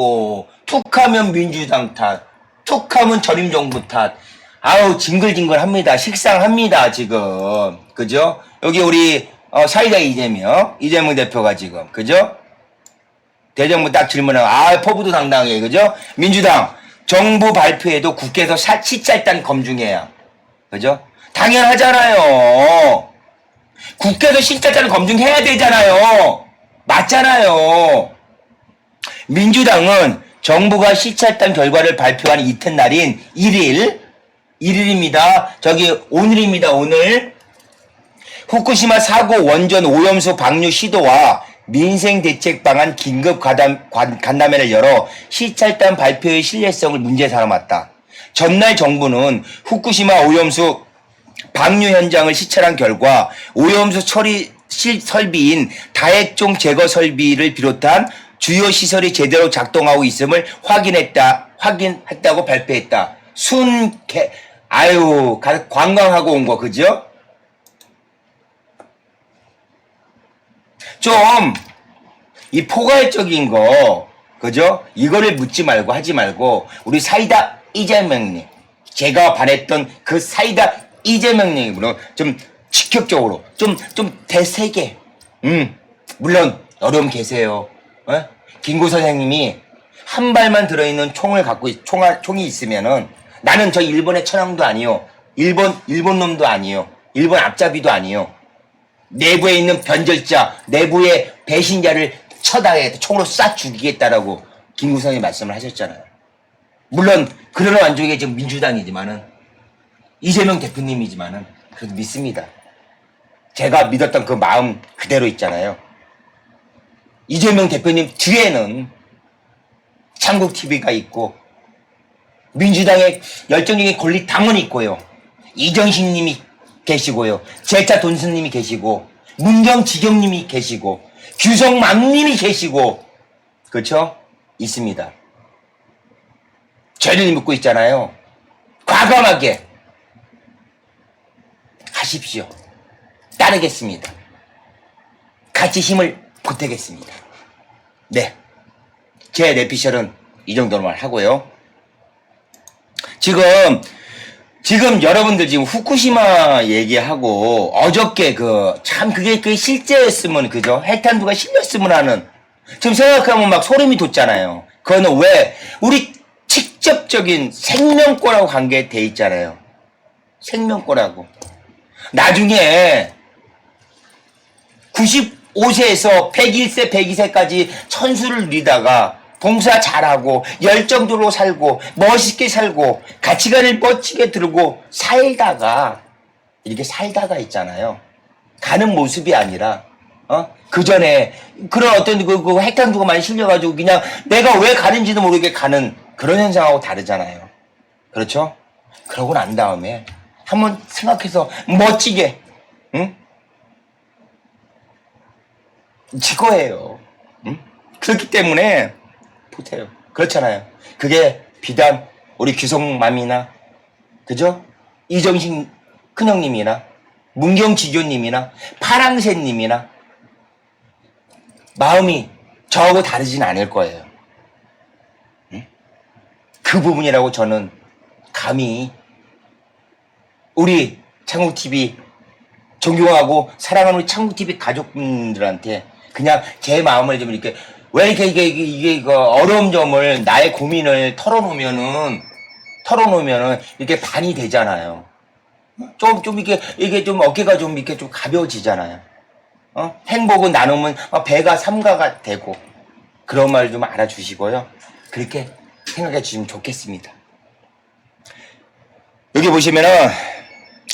오, 툭하면 민주당 탓, 툭하면 전임 정부 탓. 아우 징글징글합니다. 식상합니다 지금. 그죠? 여기 우리 어, 사이다 이재명, 이재명 대표가 지금 그죠? 대정부 딱 질문하고 아 포부도 당당해 그죠? 민주당 정부 발표에도 국회에서 사, 시찰단 검증해야 그죠? 당연하잖아요. 국회에서 시찰단 검증해야 되잖아요. 맞잖아요. 민주당은 정부가 시찰단 결과를 발표한 이튿날인 1일, 1일입니다. 저기 오늘입니다, 오늘. 후쿠시마 사고 원전 오염수 방류 시도와 민생 대책 방안 긴급 관- 간담회를 열어 시찰단 발표의 신뢰성을 문제 삼았다. 전날 정부는 후쿠시마 오염수 방류 현장을 시찰한 결과 오염수 처리 실 설비인 다액종 제거 설비를 비롯한 주요 시설이 제대로 작동하고 있음을 확인했다 확인했다고 발표했다. 순개 아유 가- 관광하고 온 거 그죠? 좀 이 포괄적인 거 그죠? 이거를 묻지 말고 하지 말고 우리 사이다 이재명님 제가 반했던 그 사이다 이재명님으로 좀 직격적으로 좀좀 대세게 음 물론 어려움 계세요 어? 김구 선생님이 한 발만 들어있는 총을 갖고 있- 총알 총이 있으면은 나는 저 일본의 천황도 아니요 일본 일본 놈도 아니요 일본 앞잡이도 아니요 내부에 있는 변절자, 내부의 배신자를 처다해 총으로 쏴 죽이겠다라고 김구성이 말씀을 하셨잖아요. 물론 그런 완족이 지금 민주당이지만은 이재명 대표님이지만은 그래도 믿습니다. 제가 믿었던 그 마음 그대로 있잖아요. 이재명 대표님 뒤에는 창국 TV가 있고 민주당의 열정적인 권리 당원이 있고요. 이정식 님이 계시고요. 제차 돈스님이 계시고 문경지경 님이 계시고 규성맘님이 계시고 그렇죠? 있습니다. 죄를 묻고 있잖아요. 과감하게 하십시오. 따르겠습니다. 같이 힘을 보태겠습니다. 네. 제 내피셜은 이 정도로만 하고요. 지금 지금 여러분들 지금 후쿠시마 얘기하고 어저께 그 참 그게 그 실제였으면 그죠 핵탄두가 실렸으면 하는 지금 생각하면 막 소름이 돋잖아요. 그거는 왜 우리 직접적인 생명권하고 관계돼 있잖아요. 생명권하고 나중에 95세에서 101세, 102세까지 천수를 누리다가 봉사 잘하고 열정적으로 살고 멋있게 살고 가치관을 멋지게 들고 살다가 이렇게 살다가 있잖아요. 가는 모습이 아니라 어? 그 전에 그런 어떤 그, 그 핵탄두가 많이 실려가지고 그냥 내가 왜 가는지도 모르게 가는 그런 현상하고 다르잖아요. 그렇죠? 그러고 난 다음에 한번 생각해서 멋지게 응? 이거예요. 응? 그렇기 때문에 보세요. 그렇잖아요. 그게 비단 우리 규성맘이나 그죠? 이정식 큰형님이나 문경지교님이나 파랑새님이나 마음이 저하고 다르진 않을 거예요. 응? 그 부분이라고 저는 감히 우리 창국TV 존경하고 사랑하는 우리 창국TV 가족분들한테 그냥 제 마음을 좀 이렇게 왜 이렇게 이게 이게, 이게 그 어려운 점을 나의 고민을 털어놓으면은 털어놓으면은 이렇게 반이 되잖아요. 좀 좀 이게 이게 좀 어깨가 좀 이렇게 좀 가벼워지잖아요. 어? 행복은 나누면 어, 배가 삼가가 되고 그런 말 좀 알아주시고요. 그렇게 생각해 주시면 좋겠습니다. 여기 보시면은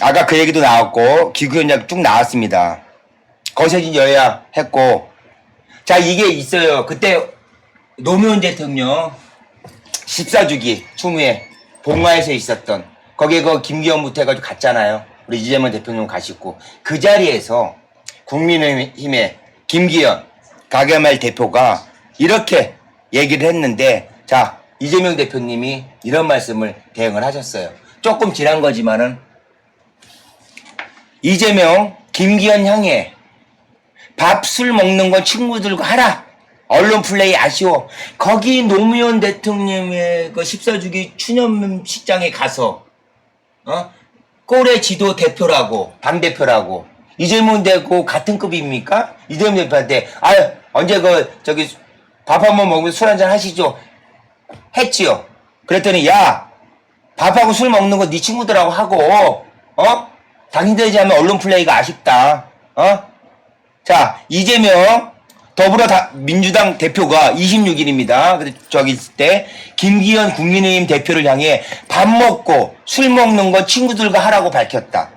아까 그 얘기도 나왔고 기구 현장 쭉 나왔습니다. 거세진 여야 했고 자 이게 있어요. 그때 노무현 대통령 14주기 추모에 봉화에서 있었던 거기에 그 김기현부터 해가지고 갔잖아요. 우리 이재명 대통령 가시고 그 자리에서 국민의힘의 김기현 가게말 대표가 이렇게 얘기를 했는데 자 이재명 대표님이 이런 말씀을 대응을 하셨어요. 조금 지난 거지만은 이재명 김기현 향해 밥술 먹는 건 친구들과 하라 언론 플레이 아쉬워. 거기 노무현 대통령의 그 14주기 추념식장에 가서, 어? 꼴의 지도 대표라고, 당대표라고. 이재명 대고 같은 급입니까? 이재명 대표한테, 아유, 언제 그, 저기, 밥 한 번 먹으면 술 한잔 하시죠? 했지요. 그랬더니, 야, 밥하고 술 먹는 거 네 친구들하고 하고, 어? 당신들이 하면 언론 플레이가 아쉽다. 어? 자, 이재명 더불어 다- 민주당 대표가 26일입니다. 저기 있을 때 김기현 국민의힘 대표를 향해 밥 먹고 술 먹는 건 친구들과 하라고 밝혔다.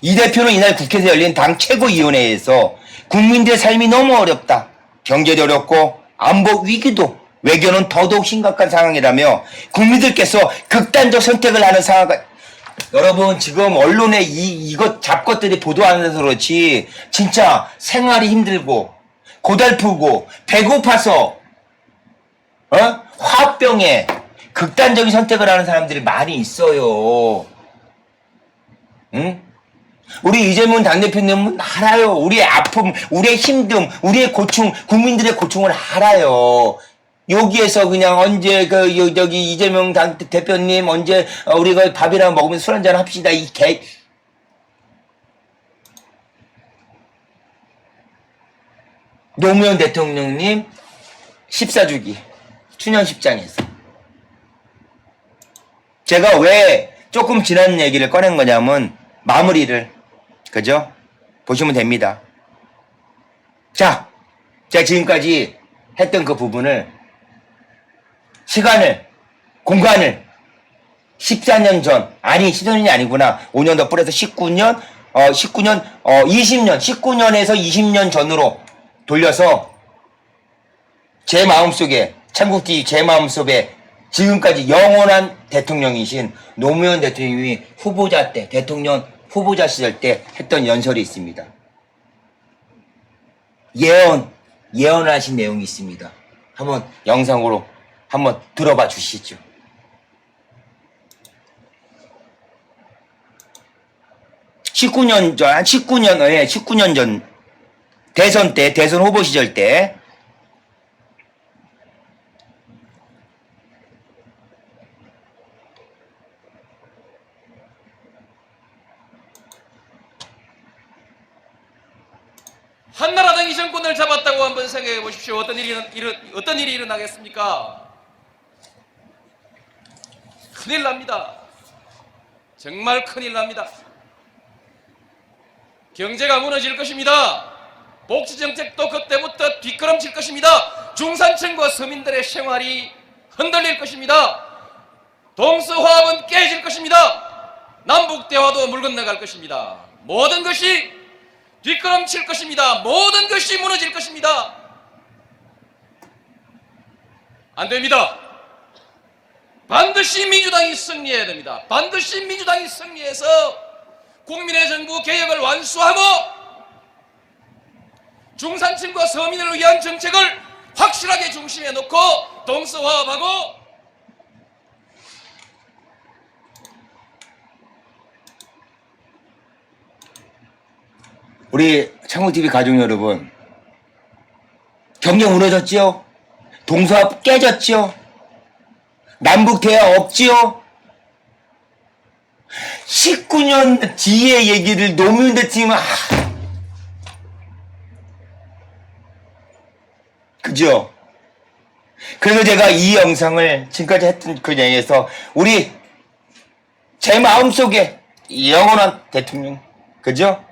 이 대표는 이날 국회에서 열린 당 최고위원회에서 국민들의 삶이 너무 어렵다. 경제도 어렵고 안보 위기도 외교는 더더욱 심각한 상황이라며 국민들께서 극단적 선택을 하는 상황 여러분 지금 언론에 이 이것 잡것들이 보도하면서 그렇지 진짜 생활이 힘들고 고달프고 배고파서 어 화병에 극단적인 선택을 하는 사람들이 많이 있어요. 응? 우리 이재명 당대표님은 알아요. 우리의 아픔, 우리의 힘듦, 우리의 고충, 국민들의 고충을 알아요. 여기에서 그냥 언제 그 여- 여기 이재명 당 대표님 언제 어, 우리가 밥이랑 먹으면 술 한잔 합시다 이 개. 노무현 대통령님 14주기 추년식장에서 제가 왜 조금 지난 얘기를 꺼낸 거냐면 마무리를 그죠? 보시면 됩니다. 자, 제가 지금까지 했던 그 부분을 시간을 공간을. 14년 전. 아니 14년이 아니구나. 5년 더 뿌려서 19년? 어 19년 어 20년. 19년에서 20년 전으로 돌려서 제 마음속에 참국기 제 마음속에 지금까지 영원한 대통령이신 노무현 대통령이 후보자 때 대통령 후보자 시절 때 했던 연설이 있습니다. 예언 예언하신 내용이 있습니다. 한번 영상으로 한번 들어봐 주시죠. (19년) 전, 한 (19년) 예, (19년) 전 대선 때 대선 후보 시절 때 한나라당이 정권을 잡았다고 한번 생각해 보십시오. 어떤 일이 일어- 어떤 일이 일어나겠습니까? 큰일 납니다. 정말 큰일 납니다. 경제가 무너질 것입니다. 복지 정책도 그때부터 뒷걸음칠 것입니다. 중산층과 서민들의 생활이 흔들릴 것입니다. 동서화합은 깨질 것입니다. 남북 대화도 물 건너갈 것입니다. 모든 것이 뒷걸음칠 것입니다. 모든 것이 무너질 것입니다. 안 됩니다. 반드시 민주당이 승리해야 됩니다. 반드시 민주당이 승리해서 국민의 정부 개혁을 완수하고 중산층과 서민을 위한 정책을 확실하게 중심에 놓고 동서화합하고 우리 창호TV 가족 여러분, 경제 무너졌지요? 동서합 깨졌지요? 남북 대화 없지요? 19년 뒤의 얘기를 노무현 대통령은, 아, 그죠? 그래서 제가 이 영상을 지금까지 했던 그 얘기에서 우리 제 마음속에 영원한 대통령, 그죠?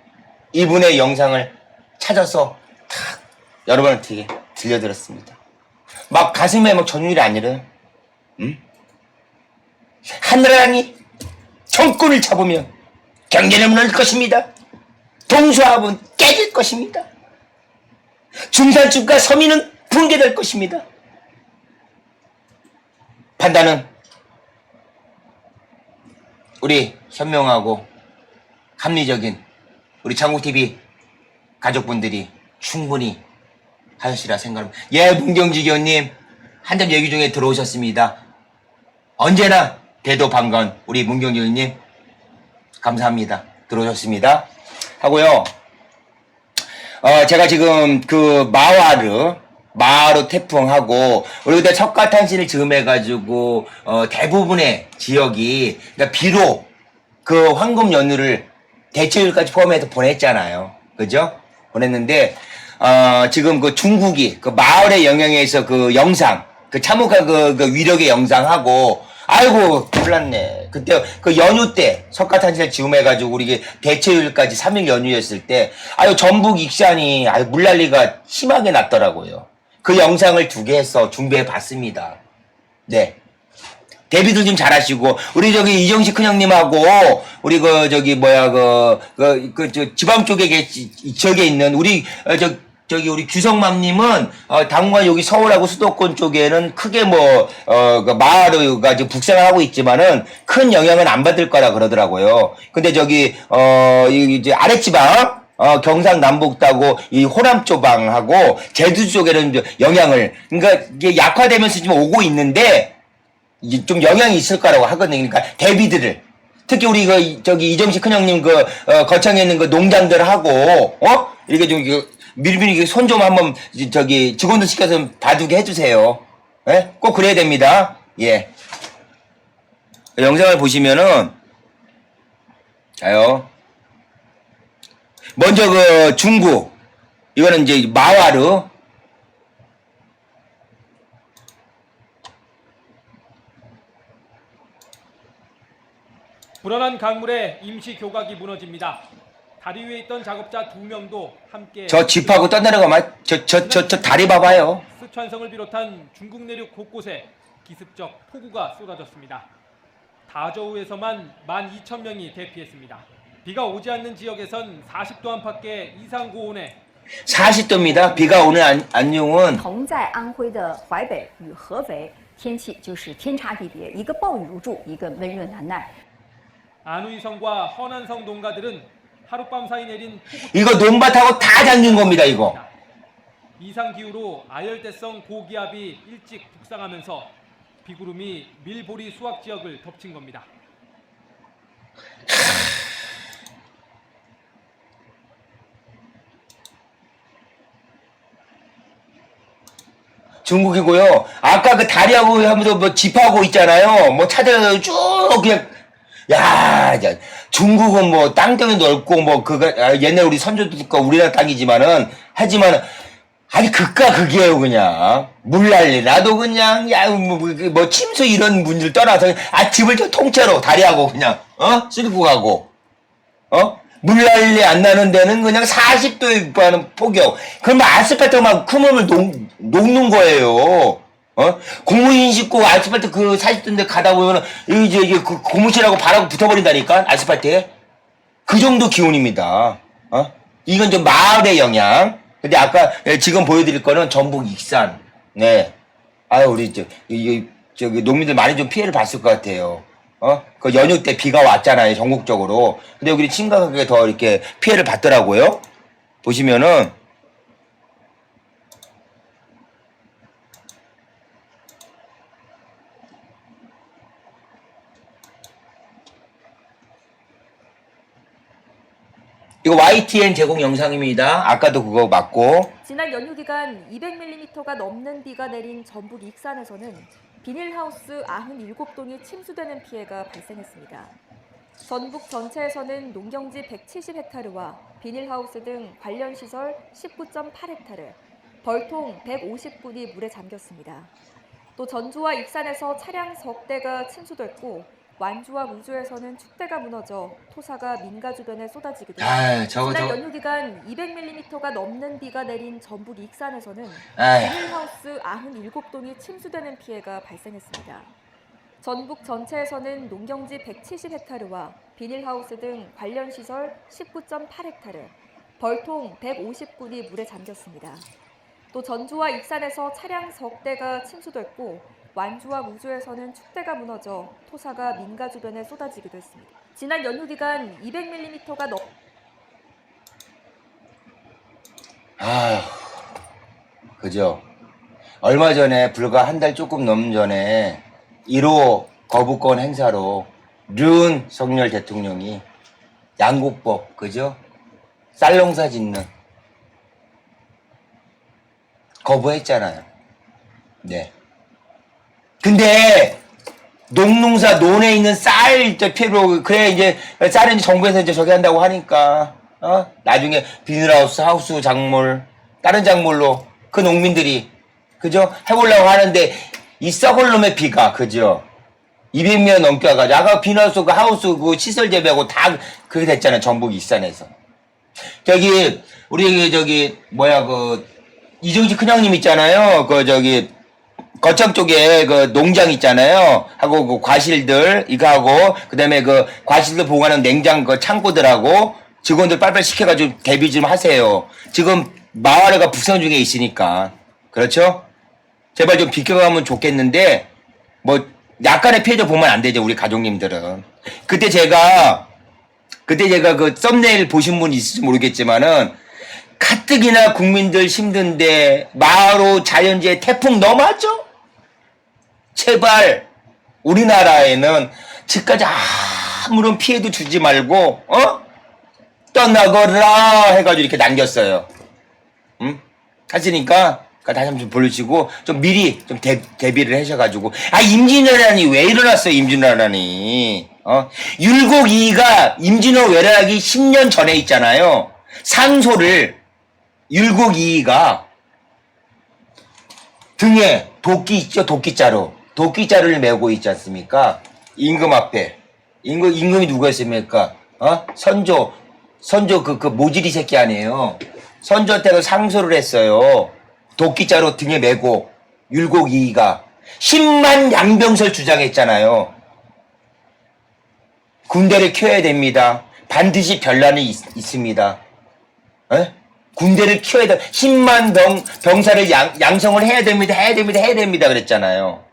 이분의 영상을 찾아서 탁 여러분한테 들려드렸습니다. 막 가슴에 막 전율이 아니래요. 응? 하늘하니 정권을 잡으면 경제는 무너질 것입니다. 동서합은 깨질 것입니다. 중산층과 서민은 붕괴될 것입니다. 판단은 우리 현명하고 합리적인 우리 장국TV 가족분들이 충분히 하시라 생각합니다. 예, 문경지 의원님, 한점 얘기 중에 들어오셨습니다. 언제나 대도 반가운 우리 문경지 의원님, 감사합니다. 들어오셨습니다. 하고요, 어, 제가 지금 그 마와르, 마하로 태풍하고 우리 그때 석가탄신을 즈음해가지고 어, 대부분의 지역이 그러니까 비로 그 황금 연휴를 대체율까지 포함해서 보냈잖아요. 그죠? 보냈는데 어, 지금 그 중국이 그 마을의 영향에서 그 영상 그 참혹한 그, 그 위력의 영상하고 아이고 몰랐네. 그때 그 연휴 때 석가탄신을 즈음해가지고 우리 대체율까지 3일 연휴였을 때 아유 전북 익산이 아유 물난리가 심하게 났더라고요. 그 영상을 두 개 해서 준비해 봤습니다. 네. 데뷔도 좀 잘하시고 우리 저기 이정식 큰형님하고 우리 그 저기 뭐야 그그그저 지방 쪽에 계 지역에 있는 우리 어, 저 저기 우리 규성맘님은 어, 당분간 여기 서울하고 수도권 쪽에는 크게 뭐 어 그 마을가 지금 북상하고 있지만은 큰 영향은 안 받을 거라 그러더라고요. 근데 저기 어 이- 이제 아랫지방 어, 경상 남북다고 이 호남 쪽방하고 제주 쪽에는 영향을 그러니까 이게 약화되면서 지금 오고 있는데 좀 영향이 있을 거라고 하거든요. 그러니까 대비들을 특히 우리 그 이- 저기 이정식 큰형님 그 어, 거창에 있는 그 농장들하고 어 이렇게 좀이 거 미리미리 손좀 한번 이- 저기 직원들 시켜서 봐두게 해주세요. 예? 꼭 그래야 됩니다. 예. 영상을 보시면은 자요. 먼저 그 중국 이거는 이제 마와르 불어난 강물에 임시 교각이 무너집니다. 다리 위에 있던 작업자 두 명도 함께 저 집하고 떠내려가면 저 저 저 저 다리 봐봐요. 쓰촨성을 비롯한 중국 내륙 곳곳에 기습적 폭우가 쏟아졌습니다. 다저우에서만 12,000명이 대피했습니다. 비가 오지 않는 지역에선 40도 안팎의 이상 고온에 40도입니다. 비가 오는 안, 안용은 同在安徽的淮北与合肥，天气就是天差地别，一个暴雨如注，一个温热难耐。 안우이성과 허난성 농가들은 하룻밤 사이 내린 이거 논밭하고 다 잠긴 겁니다. 이거. 이상 기후로 아열대성 고기압이 일찍 북상하면서 비구름이 밀보리 수확 지역을 덮친 겁니다. 중국이고요. 아까 그 다리하고 하면서 뭐 집하고 있잖아요. 뭐 찾아서 쭉 그냥 야, 야, 중국은 뭐 땅덩이 넓고 뭐 그가 아, 옛날 우리 선조들 거 우리나라 땅이지만은 하지만 아니 극과 극이에요 그냥 물난리 나도 그냥 야뭐 뭐, 뭐 침수 이런 문제를 떠나서 아 집을 저 통째로 다리하고 그냥 어 쓸고 가고 어? 물난리 안 나는 데는 그냥 40도에 육박하는 폭염. 그러면 아스팔트 막 크물을 녹, 녹는 거예요. 어? 고무인 싣고 아스팔트 그 40도인데 가다 보면은, 이제 이게 그 고무실하고 발하고 붙어버린다니까? 아스팔트에? 그 정도 기온입니다. 어? 이건 좀 마을의 영향. 근데 아까 예, 지금 보여드릴 거는 전북 익산. 네. 아유, 우리 저, 이, 이, 저기 농민들 많이 좀 피해를 봤을 것 같아요. 어? 그 연휴 때 비가 왔잖아요, 전국적으로. 근데 여기 심각하게 더 이렇게 피해를 받더라고요. 보시면은, 이거 YTN 제공 영상입니다. 아까도 그거 맞고. 지난 연휴 기간 200mm가 넘는 비가 내린 전북 익산에서는 비닐하우스 97동이 침수되는 피해가 발생했습니다. 전북 전체에서는 농경지 170헥타르와 비닐하우스 등 관련 시설 19.8헥타르, 벌통 150군이 물에 잠겼습니다. 또 전주와 익산에서 차량 석 대가 침수됐고 완주와 무주에서는 축대가 무너져 토사가 민가 주변에 쏟아지기도 했습니다. 아, 저거, 지난 저거. 연휴 기간 200mm가 넘는 비가 내린 전북 익산에서는. 비닐하우스 97동이 침수되는 피해가 발생했습니다. 전북 전체에서는 농경지 170헥타르와 비닐하우스 등 관련 시설 19.8헥타르, 벌통 150군이 물에 잠겼습니다. 또 전주와 익산에서 차량 석 대가 침수됐고 완주와 무주에서는 축대가 무너져 토사가 민가 주변에 쏟아지기도 했습니다. 지난 연휴 기간 200mm가 넘 아휴, 그죠. 얼마 전에, 불과 한 달 조금 넘는 전에, 1호 거부권 행사로 류은 석열 대통령이 양곡법, 그죠? 쌀농사 짓는 거부했잖아요. 네. 근데 농농사 논에 있는 쌀저 피로 그래 이제 쌀은 정부에서 이제 저기 한다고 하니까 어? 나중에 비닐하우스 하우스 작물 다른 작물로 그 농민들이 그죠? 해보려고 하는데 이 썩을 놈의 비가 그죠? 200명 넘게 와가지고 아까 비닐하우스 그 하우스 그 시설 재배하고 다 그게 됐잖아요 전북 일산에서. 저기 우리 그 저기 뭐야 그 이정지 큰형님 있잖아요. 그 저기 거창 쪽에 그 농장 있잖아요. 하고 그 과실들 이거 하고 그다음에 그 과실들 보관하는 냉장 그 창고들하고 직원들 빨리빨리 시켜가지고 대비 좀 하세요. 지금 마을회가 북상 중에 있으니까 그렇죠? 제발 좀 비켜가면 좋겠는데 뭐 약간의 피해도 보면 안 되죠 우리 가족님들은. 그때 제가 그때 제가 그 썸네일 보신 분 있을지 모르겠지만은 가뜩이나 국민들 힘든데 마을로 자연재해 태풍 넘어왔죠? 제발 우리나라에는 지금까지 아무런 피해도 주지 말고 어? 떠나거라 해가지고 이렇게 남겼어요. 응? 하시니까 다시 한번 좀 보여주시고 좀 미리 좀 대, 대비를 하셔가지고. 아 임진왜란이 왜 일어났어요 임진왜란이? 어? 율곡이가 임진호 외락이 10년 전에 있잖아요. 상소를 율곡이가 등에 도끼 있죠 도끼자루 도끼자루를 메고 있지 않습니까 임금 앞에 임금 임금이 누구였습니까 어 선조 선조 그 그 모질이 새끼 아니에요 선조한테 상소를 했어요 도끼자루 등에 메고 율곡이가 10만 양병설 주장했잖아요 군대를 키워야 됩니다 반드시 변란이 있, 있습니다 에? 군대를 키워야 돼. 10만 병, 병사를 양, 양성을 해야 됩니다. 해야 됩니다. 해야 됩니다. 그랬잖아요.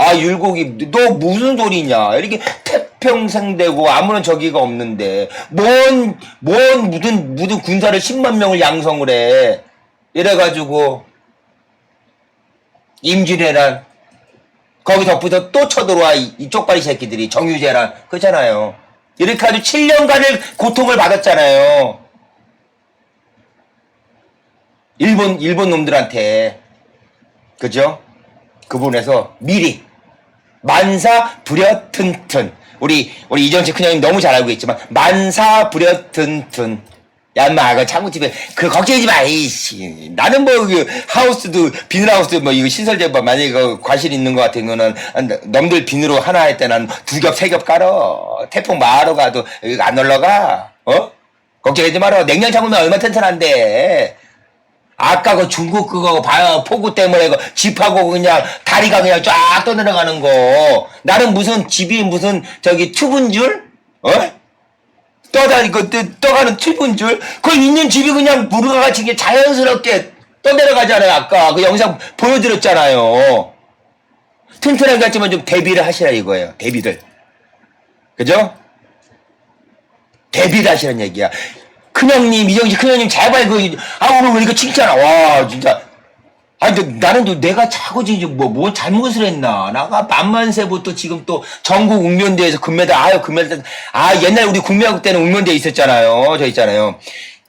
아, 율곡이, 너 무슨 소리냐. 이렇게 태평생되고 아무런 저기가 없는데. 뭔, 뭔, 무슨, 무슨 군사를 10만 명을 양성을 해. 이래가지고, 임진왜란. 거기 덕분에 또 쳐들어와, 이, 이 쪽발이 새끼들이. 정유재란. 그렇잖아요. 이렇게 아주 7년간을 고통을 받았잖아요. 일본 일본 놈들한테 그죠? 그분에서 미리 만사 불여튼튼. 우리 우리 이정식 큰형님 너무 잘 알고 있지만 만사 불여튼튼. 야마 그 창구집에 그 걱정하지 마 이씨. 나는 뭐 그 하우스도 비닐하우스 뭐 이거 시설 제법 만약에 그 과실 있는 것 같은 거는 넘들 비누로 하나 할 때 난 두 겹 세 겹 깔어. 태풍 마하러 가도 안 올라가. 어? 걱정하지 마라 냉장 창고면 얼마 튼튼한데 아까 그 중국 그거 봐요 폭우 때문에 그 집하고 그냥 다리가 그냥 쫙 떠내려가는 거 나는 무슨 집이 무슨 저기 튜브인 줄 어? 떠다니 그 떠- 떠가는 튜브인 줄 그 있는 집이 그냥 무르가 같이 그냥 자연스럽게 떠내려가잖아요 아까 그 영상 보여드렸잖아요 튼튼하게 같지만 좀 대비를 하시라 이거예요 대비를 그죠? 대비를 하시라는 얘기야. 큰형님, 이정식 큰형님, 제발 그, 아, 오늘 왜 이렇게 칭찬아. 와, 진짜. 아니, 근데 나는 또 내가 자꾸 지금 뭐, 뭐 잘못을 했나. 나가 만만세부터 지금 또 전국 웅면대에서 금메달, 아유, 금메달. 아, 옛날에 우리 국민학국 때는 웅면대 있었잖아요. 저 있잖아요.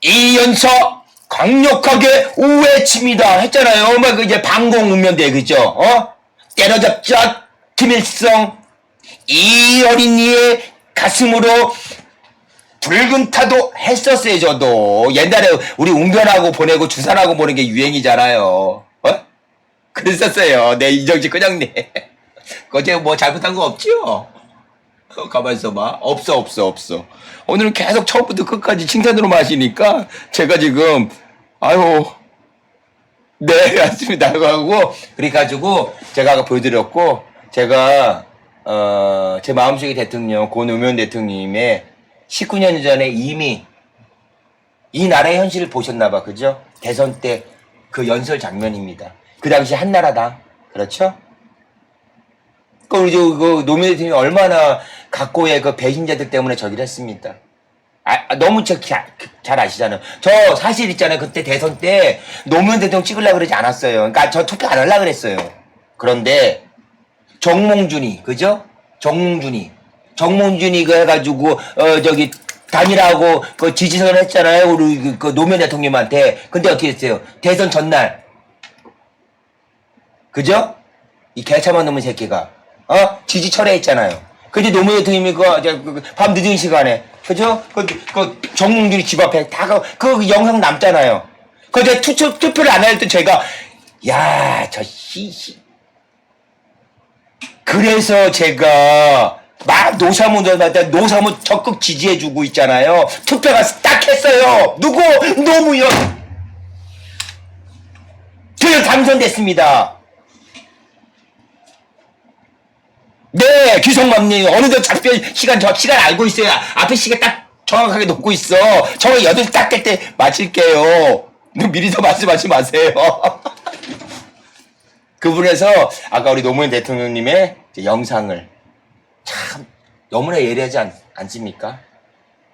이연서 강력하게 우회칩니다. 했잖아요. 막그 이제 방공 웅면대, 그죠? 어? 때려잡자, 김일성. 이 어린이의 가슴으로 붉은 타도 했었어요, 저도. 옛날에 우리 웅변하고 보내고 주산하고 보는 게 유행이잖아요. 어? 그랬었어요. 내 이정지 그냥네. 그제 뭐 잘못한 거? 어, 가만 있어봐. 없어, 없어, 없어. 오늘은 계속 처음부터 끝까지 칭찬으로 마시니까 제가 지금, 아유, 네, 맞습니다. 하고, 그래가지고 제가 아까 보여드렸고, 제가, 어, 제 마음속의 대통령, 고 노무현 대통령님의 19년 전에 이미 이 나라의 현실을 보셨나봐, 그죠? 대선 때 그 연설 장면입니다. 그 당시 한나라당, 그렇죠? 그 우리 저, 그 노무현 대통령이 얼마나 각고의 그 배신자들 때문에 저기를 했습니다. 아, 아, 너무 저, 자- 잘 아시잖아요. 저 사실 있잖아요. 그때 대선 때 노무현 대통령 찍으려고 그러지 않았어요. 그러니까 저 투표 안 하려고 그랬어요. 그런데 정몽준이, 그죠? 정몽준이. 정몽준이 그 해가지고, 어, 저기, 단일하고 그 지지선 했잖아요. 우리 그, 그 노무현 대통령한테. 근데 어떻게 됐어요? 대선 전날. 그죠? 이 개차만 놈의 새끼가 어 지지 철회했잖아요. 근데 노무현 대통령이 그밤 늦은 시간에 그죠? 그, 그 정몽준이 집 앞에 다그 그 영상 남잖아요. 그제 투표 투표를 안 할 때 제가 야저 씨. 그래서 제가 막 노사모한테 노사모 적극 지지해주고 있잖아요. 투표가 딱 했어요. 누구? 노무현. 저는 당선됐습니다. 네, 규성맘님 어느덧 작별 시간 저 시간 알고 있어요. 앞에 시간 딱 정확하게 놓고 있어. 정확히 여덟 딱될 때 마칠게요. 미리 더 말씀하지 마세요. 그분에서 아까 우리 노무현 대통령님의 영상을 참 너무나 예리하지 않, 않습니까?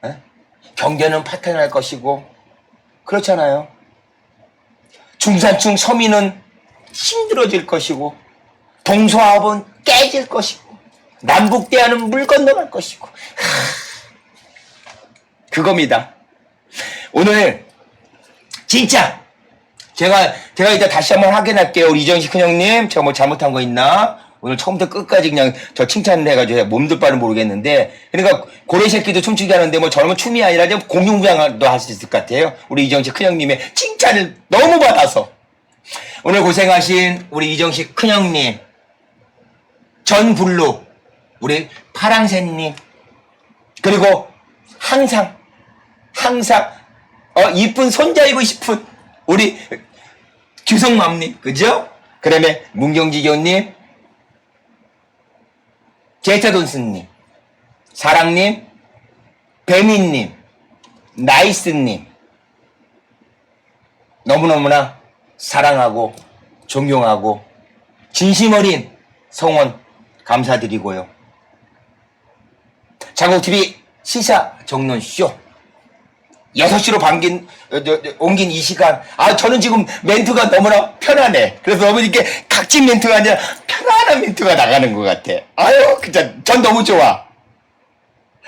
에? 경제는 파탄날 것이고 그렇잖아요. 중산층 서민은 힘들어질 것이고 동서화합은 깨질 것이고 남북 대화는 물 건너갈 것이고 하, 그겁니다. 오늘 진짜 제가 제가 이따 다시 한번 확인할게요. 이정식 큰 형님 제가 뭐 잘못한 거 있나? 오늘 처음부터 끝까지 그냥 저 칭찬을 해가지고 몸둘 바는 모르겠는데 그러니까 고래 새끼도 춤추게 하는데 뭐건 춤이 아니라 좀 공중부양도 할 수 있을 것 같아요. 우리 이정식 큰형님의 칭찬을 너무 받아서. 오늘 고생하신 우리 이정식 큰형님. 전블루 우리 파랑새님. 그리고 항상 항상 어 이쁜 손자이고 싶은 우리 규성맘님. 그죠? 그다음에 문경지교님 제타돈스님 사랑님 배민님 나이스님 너무너무나 사랑하고 존경하고 진심 어린 성원 감사드리고요. 자국TV 시사 정론쇼 6시로 반긴, 어, 옮긴 이 시간. 아, 저는 지금 멘트가 너무나 편하네. 그래서 이렇게 각진 멘트가 아니라 편안한 멘트가 나가는 것 같아. 아유, 진짜, 전 너무 좋아.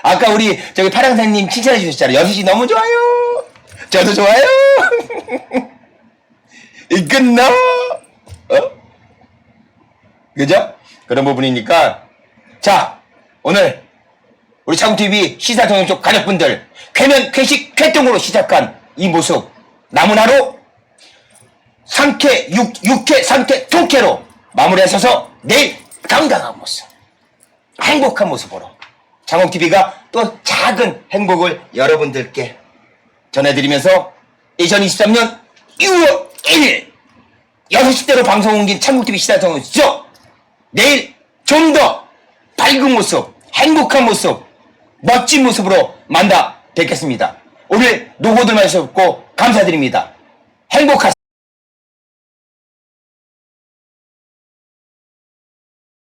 아까 우리 저기 파랑사님 칭찬해 주셨잖아요. 6시 너무 좋아요. 저도 좋아요. 이 끝나? 어? 그죠? 그런 부분이니까. 자, 오늘 우리 창TV 시사통역 가족분들 쾌면, 쾌식, 쾌동으로 시작한 이 모습 나무나로 상쾌, 육, 육쾌, 상쾌, 통쾌로 마무리하셔서 내일 건강한 모습 행복한 모습으로 장홍TV가 또 작은 행복을 여러분들께 전해드리면서 2023년 6월 1일 6시대로 방송 옮긴 창국TV 시사통역쇼 내일 좀 더 밝은 모습, 행복한 모습, 멋진 모습으로 만나 뵙겠습니다. 오늘 노고들 마셨고 감사드립니다. 행복하세요.